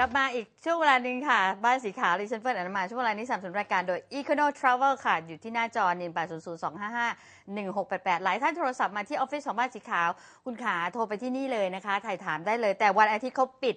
กลับมาอีกช่วงเวลาหนึ่งค่ะ บ้านสีขาวดิฉันเฟิร์นอนุมาช่วงเวลานี้สามสนุนรายการโดย Econo Travel ค่ะ อยู่ที่หน้าจอนิน8 0 0 2 5 5 1 6 8 8หลายท่านโทรศัพท์มาที่ออฟฟิศของบ้านสีขาว คุณขาโทรไปที่นี่เลยนะคะ ถ่ายถามได้เลย แต่วันอาทิตย์เขาปิด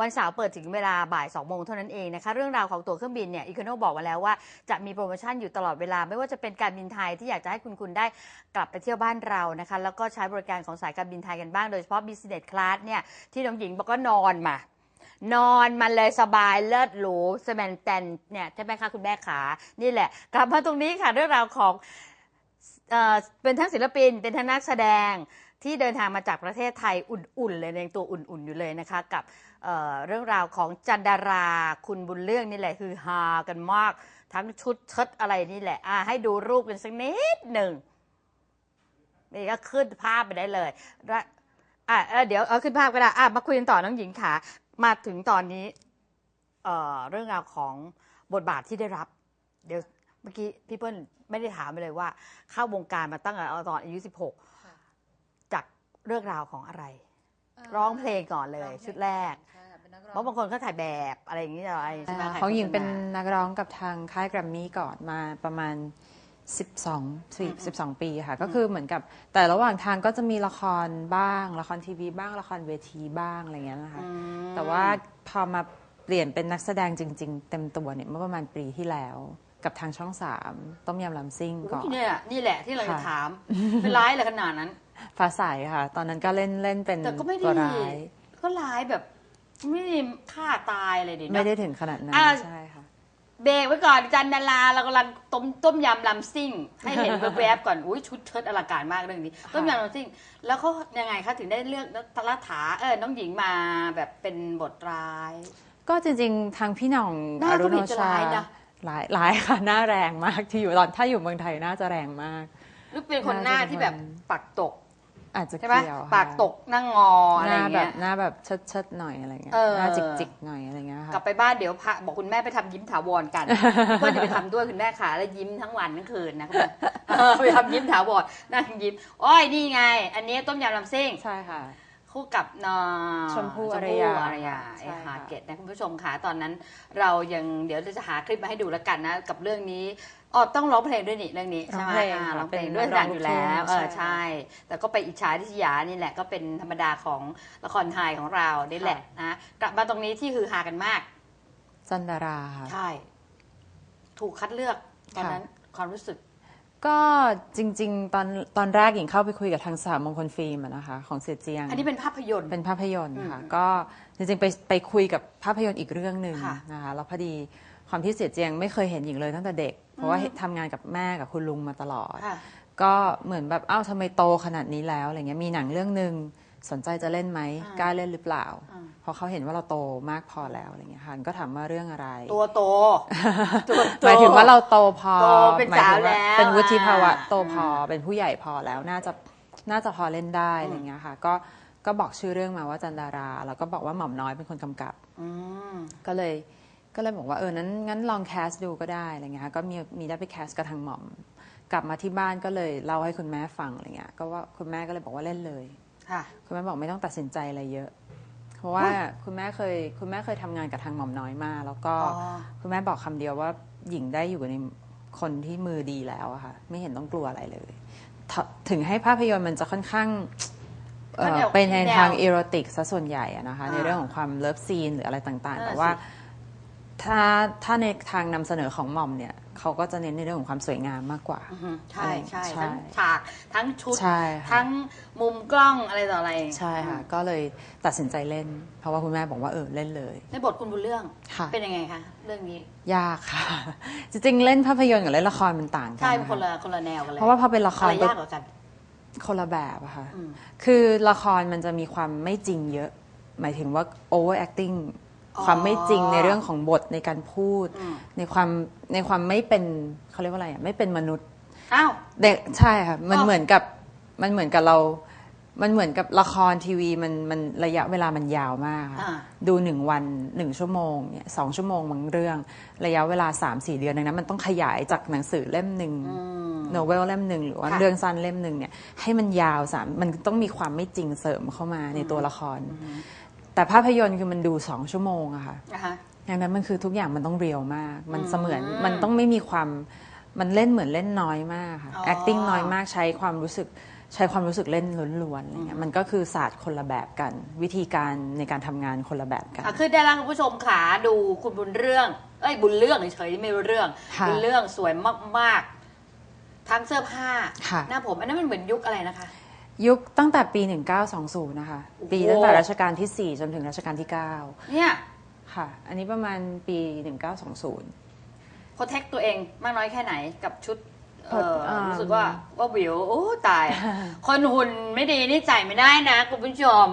วันเสาร์เปิดถึงเวลาบ่าย2โมงเท่านั้นเองนะคะ เรื่องราวของตั๋วเครื่องบินเนี่ยอีโคโนบอกไว้แล้วว่าจะมีโปรโมชั่นอยู่ตลอดเวลา ไม่ว่าจะเป็นการบินไทยที่อยากจะให้คุณคุณได้กลับไปเที่ยวบ้านเรานะคะ แล้วก็ใช้บริการของสายการบินไทยกันบ้าง โดยเฉพาะ business class เนี่ยที่น้องหญิงบอกก็นอนมา นอนมันเลยสบายเลิศหรูสแมนแตนเนี่ยใช่ไหมคะคุณแม่ขา นี่แหละ กลับมาตรงนี้ค่ะเรื่องราวของเอ่อเป็นทั้งศิลปิน เป็นทั้งนักแสดงที่เดินทางมาจากประเทศไทยอุ่นๆเลยในตัวอุ่นๆอยู่เลยนะคะ กับเอ่อเรื่องราวของจันดาราคุณบุญเรื่องนี่แหละคือฮากันมาก ทั้งชุดเชิดอะไรนี่แหละอะให้ดูรูปกันสักนิดหนึ่งนี่ก็ขึ้นภาพไปได้เลยแล อะเออเดี๋ยวเอาขึ้นภาพก็ได้อะมาคุยกันต่อน้องหญิงขามาถึงตอนนี้ เอ่อเรื่องราวของบทบาทที่ได้รับ เดี๋ยวเมื่อกี้พี่เปิ้ลไม่ได้ถามไปเลยว่า เข้าวงการมาตั้งแต่ตอนอายุ16จากเรื่องราวของอะไร ร้องเพลงก่อนเลยชุดแรกเพราะบางคนเขาถ่ายแบบอะไรอย่างนี้อะไรใช่ไหมอ่าถ่ายของหญิงเป็นโฆษณา นักร้องกับทางค่ายแกรมมี่ก่อนมาประมาณ 12สี่12 ปีค่ะ ก็คือเหมือนกับแต่ระหว่างทางก็จะมีละครบ้าง ละครทีวีบ้างละครเวทีบ้างอะไรอย่างเงี้ยนะคะอืมแต่ว่าพอมาเปลี่ยนเป็นนักแสดงจริง ๆ เต็มตัวเนี่ยเมื่อประมาณปีที่แล้ว กับทางช่องสามต้มยำลำซิ่งก่อนอุ๊ยเนี่ยนี่แหละที่เราจะค่ะถามเป็นร้ายอะไรขนาดนั้นฟ้าใสค่ะ ตอนนั้นก็เล่นเล่นเป็นแต่ก็ไม่ได้ตัวร้าย ก็ร้ายแบบไม่ได้ฆ่าตายอะไรเดี๋ยวไม่ได้นะถึงขนาดนั้นอ่าใช่ค่ะ เบรกไว้ก่อนจันดาราเรากำลังต้มต้มยำลำซิ่ง ให้เห็นแวบๆก่อนอุ้ยชุดเชิดอลังการมากเรื่องนี้ ต้มยำลำซิ่ง แล้วเขายังไงคะถึงได้เลือกทรัฐาเออน้องหญิงมาแบบเป็นบทร้าย ก็จริงๆ ทางพี่หน่องหน้าอก็รุไม่โนเห็นจะชาร้ายนะหลายหลายค่ะหน้าแรงมากที่อยู่ตอนถ้าอยู่เมืองไทยน่าจะแรงมาก หรือเป็นคนหน้าที่แบบปากตก อาจจะใช่ไหมเกี่ยวค่ะปากตกนั่งงออะหไรน้าแบเงี้บยหน้าแบบเชิดเชิดๆหน่อยอะไรเงี้ยเออ หน้าจิกจิกๆหน่อยอะไรเงี้ยกลัค่ะบไปบ้านเดี๋ยวพาบอกคุณแม่ไปทำยิ้มถาวรกัน เพื่อนจะไปทำด้วยคุณแม่ขาแล้วยิ้มทั้งวันทั้งคืนนะเออไปทำยิ้มถาวรนั่งยิ้มโอ้ยนี่ไง อันนี้ต้มยำลำซิ่ง ใช่ค่ะ คู่กับนอชมพู่ชอารยาอารยาใช่ไอ้ค่ะฮาเกตนะคุณผู้ชมค่ะตอนนั้น เรายังเดี๋ยวเราจะหาคลิปมาให้ดูแล้วกันนะกับเรื่องนี้อ๋อต้องร้องเพลงด้วยนี่เรื่องนี้ใช่ไหมอ่าร้องเพลงด้วยหนังอยู่แล้วเออใช่ แต่ก็ไปอิจฉาทิชยานี่แหละก็เป็นธรรมดาของละครไทยของเรานี่แหละนะกลับมาตรงนี้ที่คือฮากันมากจันดาราค่ะใช่ ถูกคัดเลือกตอนค่ะนั้นความรู้สึก ก็จริง ๆ ตอนตอนแรกหญิงเข้าไปคุยกับทางสามมงคลฟิล์มอะนะคะ ของเสียเจียง อันนี้เป็นภาพยนตร์ เป็นภาพยนตร์ค่ะอืมก็จริงๆไปไปคุยกับภาพยนตร์อีกเรื่องหนึ่งค่ะ นะคะแล้วพอดีความที่เสียเจียงไม่เคยเห็นหญิงเลยตั้งแต่เด็ก เพราะว่าเห็นทำงานกับแม่กับคุณลุงมาตลอด ค่ะ ก็เหมือนแบบเอ้าทำไมโตขนาดนี้แล้วอะไรเงี้ยมีหนังเรื่องหนึ่ง สนใจจะเล่นไหมอ่ากล้าเล่นหรือเปล่าอ่าเพราะเขาเห็นว่าเราโตมากพอแล้วอะไรเงี้ยค่ะก็ถามว่าเรื่องอะไร ตัวโตตัวโตหมายถึงว่าเราโตพอโตเป็นหมายถึงสาวแล้วเป็นวุฒิภาวะอ่าโตพอเป็นผู้ใหญ่พอแล้วน่าจะน่าจะพอเล่นได้อะไรเงี้ยค่ะ ก็ก็บอกชื่อเรื่องมาว่าจันดารา แล้วก็บอกว่าหม่อมน้อยเป็นคนกำกับอืมก็เลยก็เลยบอกว่าเออนั้นงั้นลองแคสดูก็ได้อะไรเงี้ยค่ะก็มีมีได้ไปแคสกับทางหม่อม กลับมาที่บ้านก็เลยเล่าให้คุณแม่ฟังอะไรเงี้ยก็ว่าคุณแม่ก็เลยบอกว่าเล่นเลย ค่ะคุณแม่บอกไม่ต้องตัดสินใจอะไรเยอะ เพราะว่าอุ๊ยคุณแม่เคยคุณแม่เคยทำงานกับทางหม่อมน้อยมา แล้วก็อ๋อคุณแม่บอกคำเดียวว่าหญิงได้อยู่ในคนที่มือดีแล้วอะค่ะไม่เห็นต้องกลัวอะไรเลยถถึงให้ภาพยนตร์มันจะค่อนข้างเอ่อมันออกเป็นในแนวทางอีโรติกซะส่วนใหญ่อะนะคะอ่าในเรื่องของความเลิฟซีนหรืออะไรต่างๆนั่นน่ะแต่ว่าสิ ถ้าถ้าในทางนำเสนอของหม่อมเนี่ยเขาก็จะเน้นในเรื่องของความสวยงามมากกว่าอือฮึใช่ใช่ใช่ทั้งฉากทั้งชุดใช่ค่ะทั้งมุมกล้องอะไรต่ออะไร ใช่ค่ะ ก็เลยตัดสินใจเล่น เพราะว่าคุณแม่บอกว่าเออเล่นเลย ในบทคุณบุญเรื่องค่ะเป็นยังไงคะ เรื่องนี้ ยากค่ะ จริงๆ เล่นภาพยนตร์กับเล่นละครมันต่างกัใช่นเป็นคนละคนละแนวกันเลยเพราะว่าพอเป็นละคอะรไรปุ๊ยากบกว่ากันคนละแบบอะค่ะอืมคือละครมันจะมีความไม่จริงเยอะ หมายถึงว่า over acting อ๋อ ความไม่จริงในเรื่องของบทในการพูดอืมในความในความไม่เป็นเขาเรียกว่าอะไรอะไม่เป็นมนุษย์อ้าวเด็กใช่ค่ะมันอ๋อเหมือนกับมันเหมือนกับเรา มันเหมือนกับละครทีวีมันมันระยะเวลามันยาวมากค่ะอ่าดูหนึ่งวันหนึ่งชั่วโมงเนี่ยสองชั่วโมงบางเรื่อง ระยะเวลาสามสี่เดือนดังนั้น มันต้องขยายจากหนังสือเล่มหนึ่งอืมโนเวลเล่มหนึ่งหรือว่าค่ะเรื่องสั้นเล่มหนึ่งเนี่ยให้มันยาวสามมันต้องมีความไม่จริงเสริมเข้ามาในตัวละคร แต่ภาพยนตร์คือมันดูสองชั่วโมงอะค่ะนะคะดังนั้นมันคือทุกอย่างมันต้องเรียลมาก มันอืมเสมือนมันต้องไม่มีความมันเล่นเหมือนเล่นน้อยมากค่ะอ๋อ acting น้อยมากใช้ความรู้สึกใช้ความรู้สึกเล่นล้วนๆอะไรเงี้ยมันก็คือศาสตร์คนละแบบกัน วิธีการในการทำงานคนละแบบกันอะขึ้นได้แล้วคุณผู้ชมขาดูคุณบุญเรื่อง เอ้ยบุญเรื่องเฉยๆไม่รู้เรื่องค่ะบุญเรื่องสวยมากๆ ทั้งเสื้อผ้าค่ะหน้าผม อันนั้นมันเหมือนยุคอะไรนะคะ ยุคตั้งแต่ปี 1920 นะคะ ปีโอ้โหตั้งแต่รัชกาลที่ 4 จนถึงรัชกาลที่ เนี่ย9 ค่ะ อันนี้ประมาณปี 1920 โปรเทคตัวเองมากน้อยแค่ไหนกับชุดเอออ่ารู้ รู้สึกว่าว่าวิวโอ้ตาย คนหุ่นไม่ดีนี่ใส่ไม่ได้นะคุณผู้ชม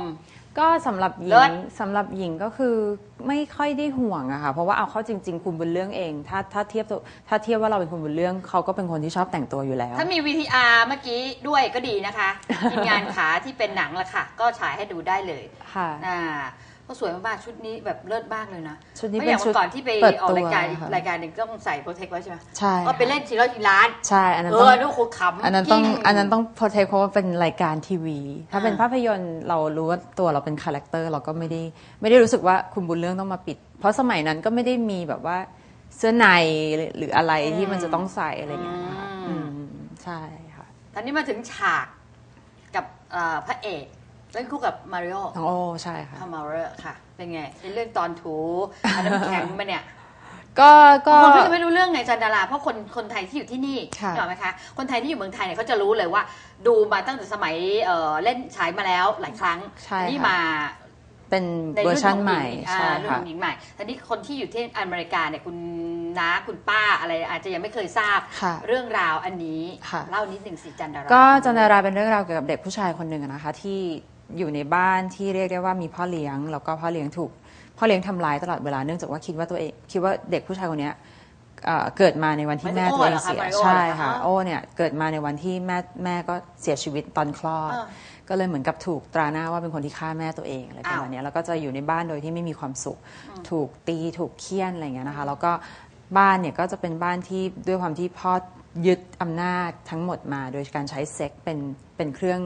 ก็สำหรับหญิเลิงศ สำหรับหญิงก็คือไม่ค่อยได้ห่วงอะค่ะเพราะว่าเอาเข้าจริง ๆ คุณบุญเรื่องเอง ถ้าถ้าเทียบตัวถ้าเทียบว่าเราเป็นคุณบุญเรื่องเขาก็เป็นคนที่ชอบแต่งตัวอยู่แล้ว ถ้ามี VTR เมื่อกี้ด้วยก็ดีนะคะ ทีมงานขาที่เป็นหนังละค่ะ ก็ฉายให้ดูได้เลยค่ะ อ่า ก็สวยมากๆชุดนี้แบบเลิศมากเลยนะชุดนี้ไม่เป็อนย่างชุด เมื่อก่อนที่ไปเปิดออกตัวรายการอีกค่ะ รายการหนึ่งต้องใส่โปรเทคไว้ใช่ไหมใช่ก็ไปค่ะเล่นทีละทีล้าน ใช่อันนั้นเอต้องอนึกว่าโคตรขำอันนั้นต้องกิ้อันนั้นต้องโปรเทคเพราะว่าเป็นรายการทีวี ถ้าเป็นอ่า ภาพยนตร์เรารู้ว่าตัวเราเป็นคาแรคเตอร์เราก็ไม่ได้ไม่ได้รู้สึกว่าคุณบุญเรื่องต้องมาปิด เพราะสมัยนั้นก็ไม่ได้มีแบบว่าเสื้อในหรืออะไรที่มันจะต้องใส่อะไรอย่างเงี้ยค่ะอืมใช่ค่ะ ตอนนี้มาถึงฉากกับเอ่อพระเอก เล่นคู่กับมาริโอน้องโอใช่ค่ะพามาเรอค่ะ เป็นไงในเรื่องตอนถูอันน้ำแข็งมาเนี่ยก็ก็ คนก็จะไม่รู้เรื่องไงจันดาราเพราะคนคนไทยที่อยู่ที่นี่ค่ะ ถูกไหมคะคนไทยที่อยู่เมืองไทยเนี่ยเขาจะรู้เลยว่า ดูมาตั้งแต่สมัยเอ่อเล่นฉายมาแล้วหลายครั้งใช่นี่ค่ะ มา เป็นในเวอรุ่ร์นชัขนองใหม่ญิงอ่าใช่รุ่นค่ะของหญิงใหม่ทีนี้คนที่อยู่ที่อเมริกาเนี่ยคุณน้าคุณป้าอะไรอาจจะยังไม่เคยทราบค่ะเรื่องราวอันนี้ ค่ะ เล่านิดหนึ่งสิจันดารา ก็จันดาราเป็นเรื่องราวเกี่ยวกับเด็กผู้ชายคนหนึ่งอะนะคะ ที่ อยู่ในบ้านที่เรียกได้ว่ามีพ่อเลี้ยง แล้วก็พ่อเลี้ยงถูกพ่อเลี้ยงทำร้ายตลอดเวลาเนื่องจากว่าคิดว่าตัวเองคิดว่าเด็กผู้ชายคนเนี้ยเอ่อเกิดมาในวันที่แม่ตัวเองเสียใช่ค่ะโอ้เนี่ยเกิดมาในวันที่แม่แม่ก็เสียชีวิตตอนคลอดอ่าก็เลยเหมือนกับถูกตราหน้าว่าเป็นคนที่ฆ่าแม่ตัวเองอะไรประมาณอ้าวเนี้ยแล้วก็จะอยู่ในบ้านโดยที่ไม่มีความสุข ถูกตีถูกเคี่ยนอะไรอย่างเงี้ยนะคะ แล้วก็บ้านเนี่ยก็จะเป็นบ้านที่ด้วยความที่พ่อยึดอำนาจทั้งหมดมา โดยการใช้เซ็กเป็นเป็นเครื่อง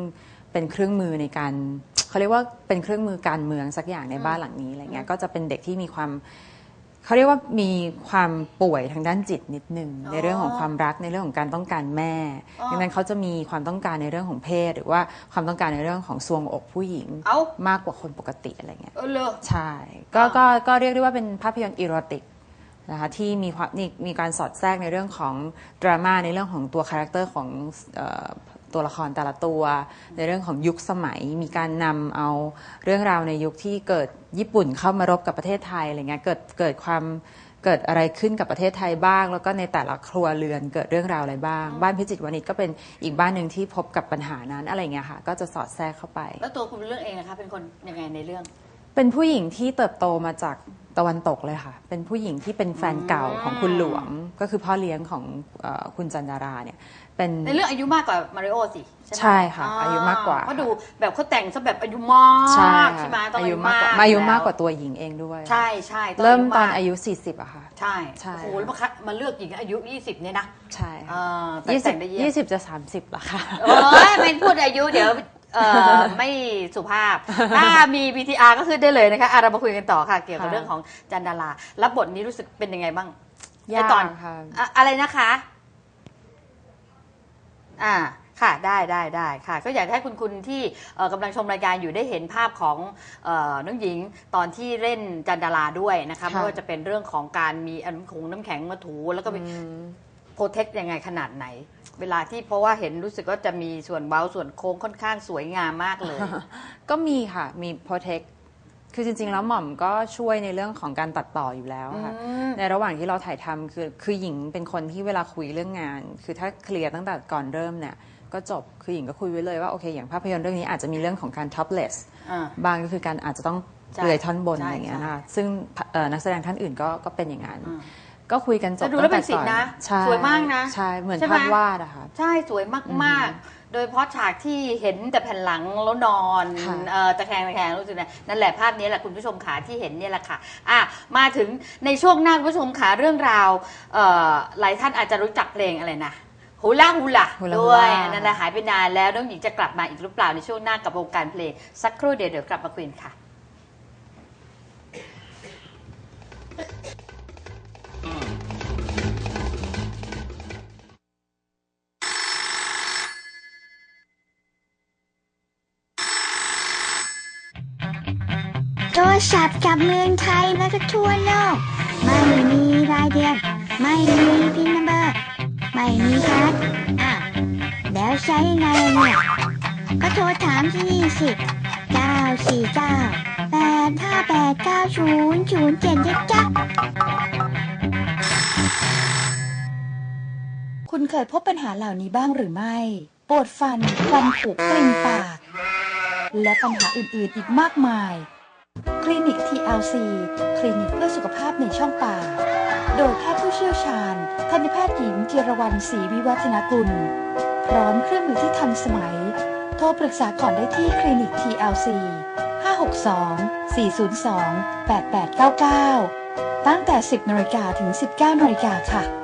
เป็นเครื่องมือในการเขาเรียกว่าเป็นเครื่องมือการเมืองสักอย่างในบ้านหลังนี้อะไรเงี้ยก็จะเป็นเด็กที่มีความเขาเรียกว่ามีความป่วยทางด้านจิตนิดนึงอ๋อในเรื่องของความรักในเรื่องของการต้องการแม่อ๋อดังนั้นเขาจะมีความต้องการในเรื่องของเพศ หรือว่าความต้องการในเรื่องของทรวงอกผู้หญิงเอ้ามากกว่าคนปกติอะไรเงี้ยเออเลยใช่ก็อ่าก็ก็เรียกได้ว่าเป็นภาพยนตร์อีโรติกนะคะที่มีความนี่มีการสอดแทรกในเรื่องของดราม่าในเรื่องของตัวคาแรคเตอร์ของเอ่อ ตัวละครแต่ละตัว ในเรื่องของยุคสมัยมีการนำเอาเรื่องราวในยุคที่เกิดญี่ปุ่นเข้ามารบกับประเทศไทยอะไรเงี้ยเกิดเกิดความเกิดอะไรขึ้นกับประเทศไทยบ้าง แล้วก็ในแต่ละครัวเรือนเกิดเรื่องราวอะไรบ้าง บ้านพิจิตรวณิชก็เป็นอีกบ้านหนึ่งที่พบกับปัญหานั้นอะไรเงี้ยค่ะ ก็จะสอดแทรกเข้าไป แล้วตัวคุณเรื่องเองนะคะเป็นคนยังไงในเรื่อง เป็นผู้หญิงที่เติบโตมาจากตะวันตกเลยค่ะ เป็นผู้หญิงที่เป็นแฟนเก่าของคุณหลวง ก็คือพ่อเลี้ยงของเออคุณจันดาราเนี่ย เป็นในเรื่องอายุมากกว่ามาริโอสิใช่ไหมใช่ค่ะ อายุมากกว่าเพราะดูแบบเขาแต่งซะแบบอายุมากใช่ใช่ไหมค่ะต้องอายุมากกว่าอายุมากกว่าตัวหญิงเองด้วย ใช่ใช่งเริ่มตอนกอายุ 40อะค่ะใช่ใช่โอ้โหแล้วมาคัดมาเลือกหญิงอายุ 20เนี่ยนะใช่เอค่ะอแต่ยี่สิแต่บงได้เยี่ยมยี่สิบจะสามสิบละค่ะโอ้ยไม่พูดอายุเดี๋ยวเอ่อไม่สุภาพ ถ้ามี BTR ก็คือได้เลยนะคะอะเรามาคุยกันต่อค่ะ เกี่ยวกับค่ะเรื่องของจันดารารับบทนี้รู้สึกเป็นยังไงบ้างยากไอ้ตอนค่ะอะอะไรนะคะ อ่าค่ะได้ได้ได้ค่ะ ก็อยากให้คุณคุณที่เอ่อกำลังชมรายการอยู่ได้เห็นภาพของเอ่อน้องหญิงตอนที่เล่นจันดาราด้วยนะคะค่ะไม่ว่าจะเป็นเรื่องของการมีอันคงน้ำแข็งมาถูแล้วก็มีอืมโปรเทคยังไงขนาดไหน เวลาที่เพราะว่าเห็นรู้สึกว่าจะมีส่วนเบ้าส่วนโค้งค่อนข้างสวยงามมากเลย ก็มีค่ะมี protect คื อจริง ๆ แล้วหม่อมก็ช่วยในเรื่องของการตัดต่ออยู่แล้วค่ะอืมในระหว่างที่เราถ่ายทำคือคือหญิงเป็นคนที่เวลาคุยเรื่องงาน คือถ้าเคลียร์ตั้งแต่ก่อนเริ่มเนี่ยก็จบคือหญิงก็คุยไว้เลยว่าโอเคอย่างภาพยนตร์เรื่องนี้อาจจะมีเรื่องของการ topless อ่าบางก็คือการอาจจะต้องใช่เปลือยท่อนบนใช่อะไรอย่างเงี้ยใช่นะคะซึ่งเอ่อนักแสดงท่านอื่นก็ก็เป็นอย่างนั้นอืม ก็คุยกันจบแต่ดูแล้วตั้งเป็นศิลป์นะ ใช่สวยมากนะ ใช่เหมือนใช่ไหมภาพวาดอะค่ะใช่สวยมากๆ โดยเฉพาะฉากที่เห็นแต่แผ่นหลังแล้วนอนค่ะเอ่อตะแคงตะแคงรู้สึกนะนั่นแหละภาพนี้แหละคุณผู้ชมขาที่เห็นเนี่ยแหละค่ะอะ มาถึงในช่วงหน้าคุณผู้ชมขาเรื่องราวเอ่อหลายท่านอาจจะรู้จักเพลงอะไรนะฮูลาฮูลา Hula ด้วย Hula นั่นแหละหายไปนานแล้วน้องหญิงจะกลับมาอีกหรือเปล่าในช่วงหน้ากับวงการเพลงสักครู่เดียวเดี๋ยวกลับมาคุยกันค่ะ ศัพท์จากเมืองไทยและก็ทั่วโลก ไม่มีรายเดือน ไม่มีพินนัมเบอร์ ไม่มีคัดอะแล้วใช้ไงเนี่ย ก็โทรถามที่นี่สิ949 858 9007นะจ๊ะคุณเคยพบปัญหาเหล่านี้บ้างหรือไม่ ปวดฟัน ฟันผุกลิ่นปาก และปัญหาอื่นๆอีกมากมาย คลินิก TLC คลินิกเพื่อสุขภาพในช่องปากโดยแพทย์ผู้เชี่ยวชาญทันตแพทย์หญิงจิรวรรณศรีวิวัฒนกุล พร้อมเครื่องมือที่ทันสมัย โทรปรึกษาก่อนได้ที่คลินิก TLC 562 402 8899 ตั้งแต่ 10นาฬิกาถึง 19นาฬิกาค่ะ